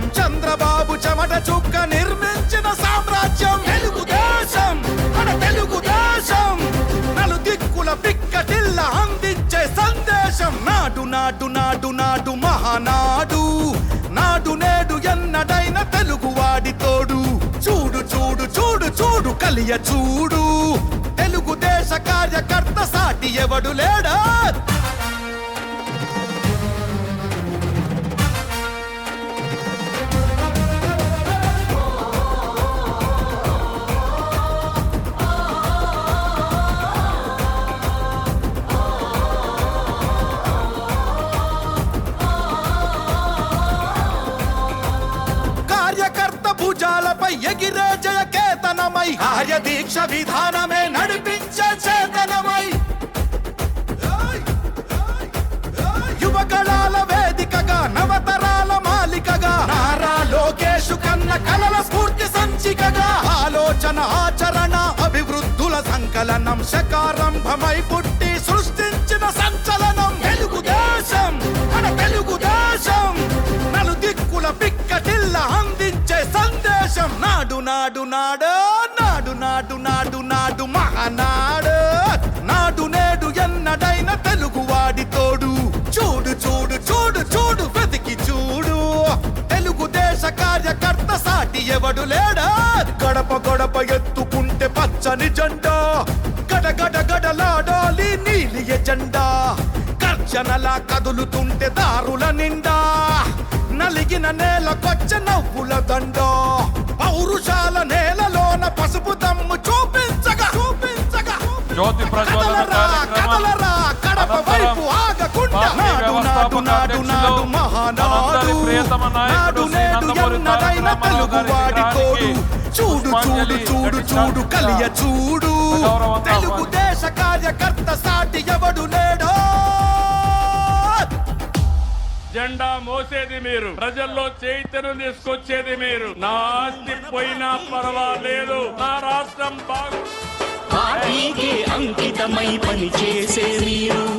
సందేశం చంద్రబాబు చెమట చుక్క నిర్మించిన సామ్రాజ్యం. తెలుగుదేశం మన తెలుగుదేశం నలు దిక్కుల పిక్కటిల్ల అందించే సందేశం. నాడు నాడు నాడు నాడు మహానాడు. నాడు నేడు ఎన్నడైన తెలుగువాడి తోడు. చూడు చూడు చూడు చూడు కలియ చూడు. తెలుగుదేశ కార్యకర్త సాటి ఎవడు లేడా? భుజాలపై ఎగిరే జయ కేతనమై కార్య దీక్ష విధానమే నడిపించే చేతనమై. యువకళాల వేదికగా నవతరాల మాలికగా నారా లోకేషు కన్న కలల స్ఫూర్తి సంచికగా ఆలోచన ఆచరణ అభివృద్ధుల సంకలనం శకారంభమై పుట్టి నాడు నాడు నాడు నాడు నాడు నాడు నాడు మహానాడు. నాడు నేడు ఎన్నడైన తెలుగువాడి తోడు. చూడు చూడు చూడు చూడు వెతికి చూడు. తెలుగుదేశ కార్యకర్త సాటి ఎవడు లేడా? గడప గడప ఎత్తుకుంటే పచ్చని జెండా గడ గడ గడలాడాలి నీలి ఎజెండా. గర్జనలా కదులుతుంటే దారుల నిండా. నలిగిన నేలకొచ్చ నవ్వు ప్రియతమ నాయకుడు నాడు శ్రీ నేడు నందమూరి గారి తోడు విగ్రహానికి చూడు చూడు చూడు చూడు కలియ చూడు. తెలుగుదేశ కార్యకర్త సాటి ఎవడు లేడో? జెండా మోసేది మీరు. ప్రజల్లో చైతన్యం తీసుకొచ్చేది మీరు. నా ఆస్తి పోయినా పర్వాలేదు. నా రాష్ట్రం బాగు అంకితమై పనిచేసే మీరు.